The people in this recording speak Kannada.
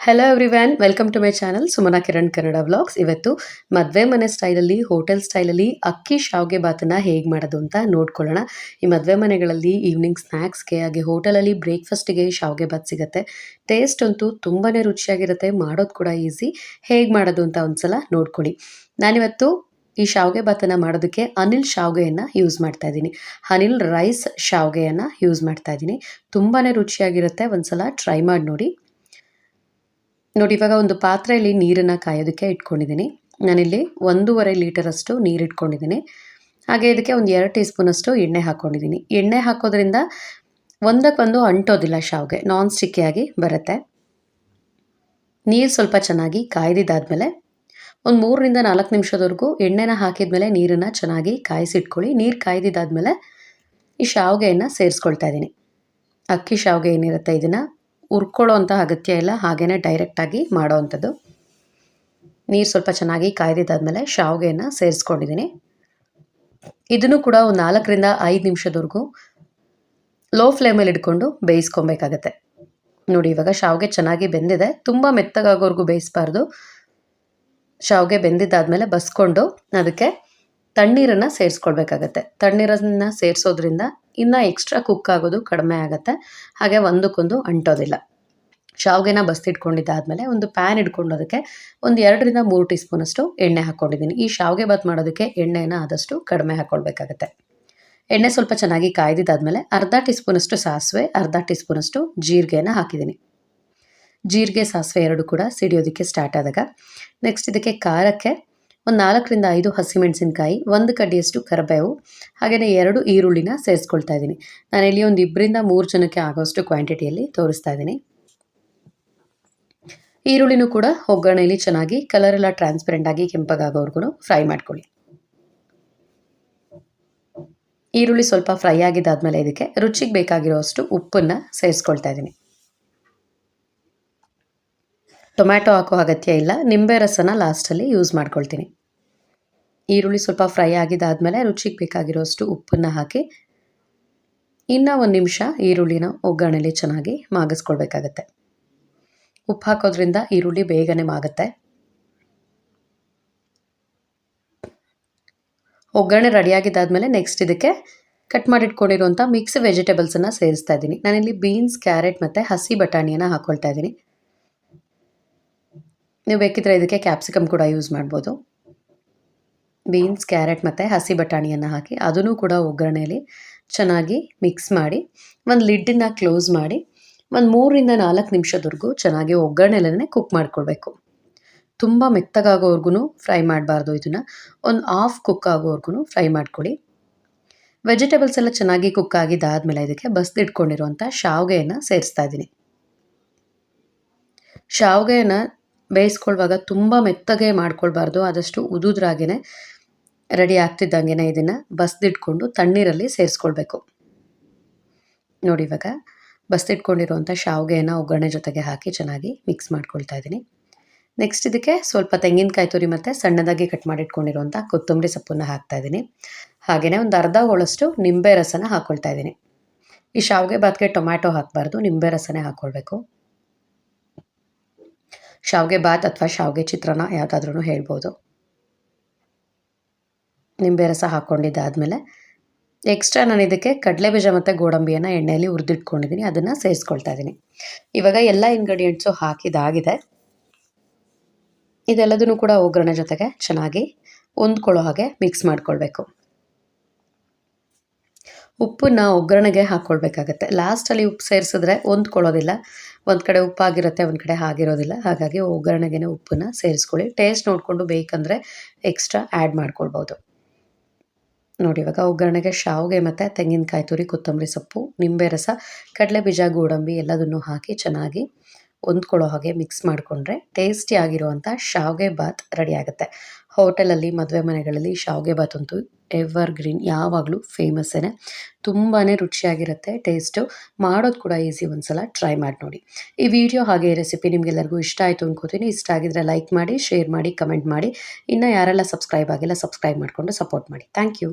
Hello everyone welcome to my channel Sumana Kiran Kannada vlogs ಇವತ್ತು ಮದುವೆ ಮನೆ ಸ್ಟೈಲಲ್ಲಿ ಹೋಟೆಲ್ ಸ್ಟೈಲಲ್ಲಿ ಅಕ್ಕಿ ಶಾವ್ಗೆ ಬಾತನ್ನು ಹೇಗೆ ಮಾಡೋದು ಅಂತ ನೋಡ್ಕೊಳ್ಳೋಣ. ಈ ಮದುವೆ ಮನೆಗಳಲ್ಲಿ ಈವ್ನಿಂಗ್ ಸ್ನ್ಯಾಕ್ಸ್ಗೆ ಹಾಗೆ ಹೋಟೆಲಲ್ಲಿ ಬ್ರೇಕ್ಫಾಸ್ಟಿಗೆ ಶಾವ್ಗೆ ಬಾತ್ ಸಿಗುತ್ತೆ. ಟೇಸ್ಟ್ ಅಂತೂ ತುಂಬಾ ರುಚಿಯಾಗಿರುತ್ತೆ, ಮಾಡೋದು ಕೂಡ ಈಸಿ ಹೇಗೆ ಮಾಡೋದು ಅಂತ ಒಂದ್ಸಲ ನೋಡ್ಕೊಳ್ಳಿ. ನಾನಿವತ್ತು ಈ ಶಾವ್ಗೆ ಭಾತನ್ನು ಮಾಡೋದಕ್ಕೆ ಅನಿಲ್ ಶಾವ್ಗೆಯನ್ನು ಯೂಸ್ ಮಾಡ್ತಾ ಇದ್ದೀನಿ. ಅನಿಲ್ ರೈಸ್ ಶಾವ್ಗೆಯನ್ನು ಯೂಸ್ ಮಾಡ್ತಾ ಇದ್ದೀನಿ. ತುಂಬಾ ರುಚಿಯಾಗಿರುತ್ತೆ, ಒಂದ್ಸಲ ಟ್ರೈ ಮಾಡಿ ನೋಡಿ. ನೋಡಿ, ಇವಾಗ ಒಂದು ಪಾತ್ರೆಯಲ್ಲಿ ನೀರನ್ನು ಕಾಯೋದಕ್ಕೆ ಇಟ್ಕೊಂಡಿದ್ದೀನಿ. ನಾನಿಲ್ಲಿ ಒಂದೂವರೆ ಲೀಟರಷ್ಟು ನೀರು ಇಟ್ಕೊಂಡಿದ್ದೀನಿ. ಹಾಗೆ ಇದಕ್ಕೆ ಒಂದು ಎರಡು ಟೀ ಸ್ಪೂನಷ್ಟು ಎಣ್ಣೆ ಹಾಕ್ಕೊಂಡಿದ್ದೀನಿ ಎಣ್ಣೆ ಹಾಕೋದ್ರಿಂದ ಒಂದಕ್ಕೊಂದು ಅಂಟೋದಿಲ್ಲ ಶಾವ್ಗೆ, ನಾನ್ ಸ್ಟಿಕ್ಕಿಯಾಗಿ ಬರುತ್ತೆ. ನೀರು ಸ್ವಲ್ಪ ಚೆನ್ನಾಗಿ ಕಾಯ್ದಿದ್ದಾದಮೇಲೆ ಒಂದು ಮೂರರಿಂದ ನಾಲ್ಕು ನಿಮಿಷದವರೆಗೂ ಎಣ್ಣೆನ ಹಾಕಿದ್ಮೇಲೆ ನೀರನ್ನು ಚೆನ್ನಾಗಿ ಕಾಯಿಸಿಟ್ಕೊಳ್ಳಿ. ನೀರು ಕಾಯ್ದಿದ್ದಾದಮೇಲೆ ಈ ಶಾವ್ಗೆಯನ್ನು ಸೇರಿಸ್ಕೊಳ್ತಾ ಇದ್ದೀನಿ. ಅಕ್ಕಿ ಶಾವ್ಗೆ ಏನಿರುತ್ತೆ ಇದನ್ನು? ಹುರ್ಕೊಳ್ಳೋ ಅಂತ ಅಗತ್ಯ ಇಲ್ಲ ಹಾಗೇ ಡೈರೆಕ್ಟಾಗಿ ಮಾಡೋ ಅಂಥದ್ದು ನೀರು ಸ್ವಲ್ಪ ಚೆನ್ನಾಗಿ ಕಾಯ್ದಿದ್ದಾದಮೇಲೆ ಶಾವಿಗೆಯನ್ನು ಸೇರಿಸ್ಕೊಂಡಿದ್ದೀನಿ ಇದನ್ನು ಕೂಡ ಒಂದು ನಾಲ್ಕರಿಂದ ಐದು ನಿಮಿಷದವರೆಗೂ ಲೋ ಫ್ಲೇಮಲ್ಲಿ ಇಟ್ಕೊಂಡು ಬೇಯಿಸ್ಕೊಬೇಕಾಗತ್ತೆ. ನೋಡಿ, ಇವಾಗ ಶಾವಿಗೆ ಚೆನ್ನಾಗಿ ಬೆಂದಿದೆ. ತುಂಬ ಮೆತ್ತಗಾಗೋವರೆಗೂ ಬೇಯಿಸಬಾರ್ದು. ಶಾವಿಗೆ ಬೆಂದಿದ್ದಾದಮೇಲೆ ಬಸ್ಕೊಂಡು ಅದಕ್ಕೆ ತಣ್ಣೀರನ್ನು ಸೇರಿಸ್ಕೊಳ್ಬೇಕಾಗತ್ತೆ ತಣ್ಣೀರನ್ನು ಸೇರಿಸೋದ್ರಿಂದ ಇನ್ನೂ ಎಕ್ಸ್ಟ್ರಾ ಕುಕ್ ಆಗೋದು ಕಡಿಮೆ ಆಗುತ್ತೆ. ಹಾಗೆ ಒಂದಕ್ಕೊಂದು ಅಂಟೋದಿಲ್ಲ. ಶಾವ್ಗೆನ ಬಸ್ತಿಟ್ಕೊಂಡಿದ್ದಾದಮೇಲೆ ಒಂದು ಪ್ಯಾನ್ ಇಟ್ಕೊಂಡು ಅದಕ್ಕೆ ಒಂದು ಎರಡರಿಂದ ಮೂರು ಟೀ ಸ್ಪೂನಷ್ಟು ಎಣ್ಣೆ ಹಾಕ್ಕೊಂಡಿದ್ದೀನಿ. ಈ ಶಾವ್ಗೆ ಬಾತ್ ಮಾಡೋದಕ್ಕೆ ಎಣ್ಣೆನ ಆದಷ್ಟು ಕಡಿಮೆ ಹಾಕ್ಕೊಳ್ಬೇಕಾಗತ್ತೆ. ಎಣ್ಣೆ ಸ್ವಲ್ಪ ಚೆನ್ನಾಗಿ ಕಾಯ್ದಿದ್ದಾದಮೇಲೆ ಅರ್ಧ ಟೀ ಸ್ಪೂನಷ್ಟು ಸಾಸಿವೆ, ಅರ್ಧ ಟೀ ಸ್ಪೂನಷ್ಟು ಜೀರಿಗೆನ ಹಾಕಿದ್ದೀನಿ. ಜೀರಿಗೆ, ಸಾಸಿವೆ ಎರಡು ಕೂಡ ಸಿಡಿಯೋದಕ್ಕೆ ಸ್ಟಾರ್ಟ್ ಆದಾಗ. ನೆಕ್ಸ್ಟ್ ಇದಕ್ಕೆ ಖಾರಕ್ಕೆ ಒಂದು ನಾಲ್ಕರಿಂದ ಐದು ಹಸಿಮೆಣಸಿನಕಾಯಿ ಒಂದು ಕಡ್ಡಿಯಷ್ಟು ಕರಿಬೇವು ಹಾಗೆಯೇ ಎರಡು ಈರುಳ್ಳಿನ ಸೇರಿಸ್ಕೊಳ್ತಾ ಇದ್ದೀನಿ. ನಾನಿಲ್ಲಿ ಒಂದು ಇಬ್ಬರಿಂದ ಮೂರು ಜನಕ್ಕೆ ಆಗೋಷ್ಟು ಕ್ವಾಂಟಿಟಿಯಲ್ಲಿ ತೋರಿಸ್ತಾ ಇದ್ದೀನಿ. ಈರುಳ್ಳಿನೂ ಕೂಡ ಒಗ್ಗರಣೆಯಲ್ಲಿ ಚೆನ್ನಾಗಿ ಕಲರ್ ಎಲ್ಲ ಟ್ರಾನ್ಸ್ಪರೆಂಟ್ ಆಗಿ ಕೆಂಪಗಾಗೋವರೆಗೂ ಫ್ರೈ ಮಾಡ್ಕೊಳ್ಳಿ. ಈರುಳ್ಳಿ ಸ್ವಲ್ಪ ಫ್ರೈ ಆಗಿದ್ದಾದ್ಮೇಲೆ ಇದಕ್ಕೆ ರುಚಿಗೆ ಬೇಕಾಗಿರೋಷ್ಟು ಉಪ್ಪನ್ನು ಸೇರಿಸ್ಕೊಳ್ತಾ ಇದ್ದೀನಿ. ಟೊಮ್ಯಾಟೊ ಹಾಕೋ ಅಗತ್ಯ ಇಲ್ಲ. ನಿಂಬೆ ರಸನ ಲಾಸ್ಟಲ್ಲಿ ಯೂಸ್ ಮಾಡ್ಕೊಳ್ತೀನಿ. ಈರುಳ್ಳಿ ಸ್ವಲ್ಪ ಫ್ರೈ ಆಗಿದ್ದಾದಮೇಲೆ ರುಚಿಗೆ ಬೇಕಾಗಿರೋಷ್ಟು ಉಪ್ಪನ್ನು ಹಾಕಿ ಇನ್ನೂ ಒಂದು ನಿಮಿಷ ಈರುಳ್ಳಿನ ಒಗ್ಗರಣೆಲಿ ಚೆನ್ನಾಗಿ ಮಾಗಿಸ್ಕೊಳ್ಬೇಕಾಗತ್ತೆ. ಉಪ್ಪು ಹಾಕೋದ್ರಿಂದ ಈರುಳ್ಳಿ ಬೇಗನೆ ಮಾಗುತ್ತೆ. ಒಗ್ಗರಣೆ ರೆಡಿಯಾಗಿದ್ದಾದಮೇಲೆ ನೆಕ್ಸ್ಟ್ ಇದಕ್ಕೆ ಕಟ್ ಮಾಡಿಟ್ಕೊಂಡಿರುವಂಥ ಮಿಕ್ಸ್ ವೆಜಿಟೇಬಲ್ಸನ್ನು ಸೇರಿಸ್ತಾ ಇದ್ದೀನಿ. ನಾನಿಲ್ಲಿ ಬೀನ್ಸ್ ಕ್ಯಾರೆಟ್ ಮತ್ತು ಹಸಿ ಬಟಾಣಿಯನ್ನು ಹಾಕ್ಕೊಳ್ತಾ ಇದ್ದೀನಿ. ನೀವು ಬೇಕಿದ್ರೆ ಇದಕ್ಕೆ ಕ್ಯಾಪ್ಸಿಕಮ್ ಕೂಡ ಯೂಸ್ ಮಾಡ್ಬೋದು. ಬೀನ್ಸ್ ಕ್ಯಾರೆಟ್ ಮತ್ತು ಹಸಿ ಬಟಾಣಿಯನ್ನು ಹಾಕಿ, ಅದನ್ನು ಕೂಡ ಒಗ್ಗರಣೆಯಲ್ಲಿ ಚೆನ್ನಾಗಿ ಮಿಕ್ಸ್ ಮಾಡಿ, ಒಂದು ಲಿಡ್ಡನ್ನು ಕ್ಲೋಸ್ ಮಾಡಿ, ಒಂದು ಮೂರರಿಂದ ನಾಲ್ಕು ನಿಮಿಷದವರೆಗೂ ಚೆನ್ನಾಗಿ ಒಗ್ಗರಣೆಲೇ ಕುಕ್ ಮಾಡ್ಕೊಳ್ಬೇಕು. ತುಂಬ ಮೆತ್ತಗಾಗೋವರೆಗೂ ಫ್ರೈ ಮಾಡಬಾರ್ದು ಇದನ್ನು. ಒಂದು ಆಫ್ ಕುಕ್ ಆಗೋವರೆಗೂ ಫ್ರೈ ಮಾಡ್ಕೊಳ್ಳಿ ವೆಜಿಟೇಬಲ್ಸ್ ಎಲ್ಲ ಚೆನ್ನಾಗಿ ಕುಕ್ ಆಗಿದ್ದಾದಮೇಲೆ ಇದಕ್ಕೆ ಬಸ್ದಿಟ್ಕೊಂಡಿರುವಂಥ ಶಾವಿಗೆಯನ್ನು ಸೇರಿಸ್ತಾ ಇದ್ದೀನಿ. ಶಾವ್ಗೆಯನ್ನು ಬೇಯಿಸ್ಕೊಳ್ವಾಗ ತುಂಬ ಮೆತ್ತಗೆ ಮಾಡ್ಕೊಳ್ಬಾರ್ದು, ಆದಷ್ಟು ಉದುದ್ರಾಗೇ ರೆಡಿ ಆಗ್ತಿದ್ದಂಗೆ ಇದನ್ನು ಬಸ್ದಿಟ್ಕೊಂಡು ತಣ್ಣೀರಲ್ಲಿ ಸೇರಿಸ್ಕೊಳ್ಬೇಕು. ನೋಡಿ ಇವಾಗ ಬಸ್ದಿಟ್ಕೊಂಡಿರುವಂಥ ಶಾವಿಗೆಯನ್ನು ಒಗ್ಗರಣೆ ಜೊತೆಗೆ ಹಾಕಿ ಚೆನ್ನಾಗಿ ಮಿಕ್ಸ್ ಮಾಡ್ಕೊಳ್ತಾ ಇದ್ದೀನಿ. ನೆಕ್ಸ್ಟ್ ಇದಕ್ಕೆ ಸ್ವಲ್ಪ ತೆಂಗಿನಕಾಯಿ ತುರಿ ಮತ್ತು ಸಣ್ಣದಾಗಿ ಕಟ್ ಮಾಡಿಟ್ಕೊಂಡಿರುವಂಥ ಕೊತ್ತಂಬರಿ ಸೊಪ್ಪನ್ನು ಹಾಕ್ತಾ ಇದ್ದೀನಿ. ಹಾಗೆಯೇ ಒಂದು ಅರ್ಧ ಹೋಳಷ್ಟು ನಿಂಬೆ ರಸನ ಹಾಕ್ಕೊಳ್ತಾ ಇದ್ದೀನಿ. ಈ ಶಾವಿಗೆ ಬಾತ್ಗೆ ಟೊಮ್ಯಾಟೊ ಹಾಕಬಾರ್ದು, ನಿಂಬೆ ರಸನೇ ಹಾಕ್ಕೊಳ್ಬೇಕು ಶಾವ್ಗೆ ಬಾತ್ ಅಥವಾ ಶಾವಿಗೆ ಚಿತ್ರಾನ್ನ ಯಾವುದಾದ್ರೂ ಹೇಳ್ಬೋದು. ನಿಂಬೆ ರಸ ಹಾಕ್ಕೊಂಡಿದ್ದಾದಮೇಲೆ ಎಕ್ಸ್ಟ್ರಾ ನಾನು ಇದಕ್ಕೆ ಕಡಲೆಬೀಜ ಮತ್ತು ಗೋಡಂಬಿಯನ್ನು ಎಣ್ಣೆಯಲ್ಲಿ ಹುರಿದಿಟ್ಕೊಂಡಿದ್ದೀನಿ ಅದನ್ನು ಸೇರಿಸ್ಕೊಳ್ತಾ ಇದ್ದೀನಿ ಇವಾಗ ಎಲ್ಲ ಇಂಗ್ರೀಡಿಯೆಂಟ್ಸು ಹಾಕಿದಾಗಿದೆ. ಇದೆಲ್ಲದನ್ನು ಕೂಡ ಒಗ್ಗರಣೆ ಜೊತೆಗೆ ಚೆನ್ನಾಗಿ ಹೊಂದ್ಕೊಳ್ಳೋ ಹಾಗೆ ಮಿಕ್ಸ್ ಮಾಡ್ಕೊಳ್ಬೇಕು. ಉಪ್ಪನ್ನು ಒಗ್ಗರಣೆಗೆ ಹಾಕ್ಕೊಳ್ಬೇಕಾಗತ್ತೆ. ಲಾಸ್ಟಲ್ಲಿ ಉಪ್ಪು ಸೇರಿಸಿದ್ರೆ ಹೊಂದ್ಕೊಳ್ಳೋದಿಲ್ಲ. ಒಂದು ಕಡೆ ಉಪ್ಪಾಗಿರುತ್ತೆ, ಒಂದು ಕಡೆ ಆಗಿರೋದಿಲ್ಲ ಹಾಗಾಗಿ ಒಗ್ಗರಣೆಗೆ ಉಪ್ಪನ್ನ ಸೇರಿಸ್ಕೊಳ್ಳಿ. ಟೇಸ್ಟ್ ನೋಡಿಕೊಂಡು ಬೇಕಂದರೆ ಎಕ್ಸ್ಟ್ರಾ ಆ್ಯಡ್ ಮಾಡ್ಕೊಳ್ಬೋದು. ನೋಡಿ, ಇವಾಗ ಒಗ್ಗರಣೆಗೆ ಶಾವಿಗೆ ಮತ್ತು ತೆಂಗಿನಕಾಯಿ ತುರಿ, ಕೊತ್ತಂಬರಿ ಸೊಪ್ಪು, ನಿಂಬೆ ರಸ, ಕಡಲೆ ಬೀಜ, ಗೋಡಂಬಿ ಎಲ್ಲದನ್ನು ಹಾಕಿ ಚೆನ್ನಾಗಿ ಹೊಂದ್ಕೊಳ್ಳೋ ಹಾಗೆ ಮಿಕ್ಸ್ ಮಾಡಿಕೊಂಡ್ರೆ ಟೇಸ್ಟಿ ಆಗಿರುವಂಥ ಶಾವಿಗೆ ಬಾತ್ ರೆಡಿ ಆಗುತ್ತೆ. ಹೋಟೆಲಲ್ಲಿ, ಮದುವೆ ಮನೆಗಳಲ್ಲಿ, ಶಾವಿಗೆ ಬಾತ್ ಅಂತೂ ಎವರ್ ಗ್ರೀನ್ ಯಾವಾಗಲೂ ಫೇಮಸ್ಸೇ ತುಂಬಾ ರುಚಿಯಾಗಿರುತ್ತೆ ಟೇಸ್ಟು ಮಾಡೋದು ಕೂಡ ಈಸಿ ಒಂದ್ಸಲ ಟ್ರೈ ಮಾಡಿ ನೋಡಿ. ಈ ವಿಡಿಯೋ ಹಾಗೆ ರೆಸಿಪಿ ನಿಮಗೆಲ್ಲರಿಗೂ ಇಷ್ಟ ಆಯಿತು ಅನ್ಕೋತೀನಿ. ಇಷ್ಟ ಆಗಿದ್ರೆ ಲೈಕ್ ಮಾಡಿ ಶೇರ್ ಮಾಡಿ ಕಮೆಂಟ್ ಮಾಡಿ. ಇನ್ನು ಯಾರೆಲ್ಲ ಸಬ್ಸ್ಕ್ರೈಬ್ ಆಗಿಲ್ಲ ಸಬ್ಸ್ಕ್ರೈಬ್ ಮಾಡಿಕೊಂಡು ಸಪೋರ್ಟ್ ಮಾಡಿ. Thank you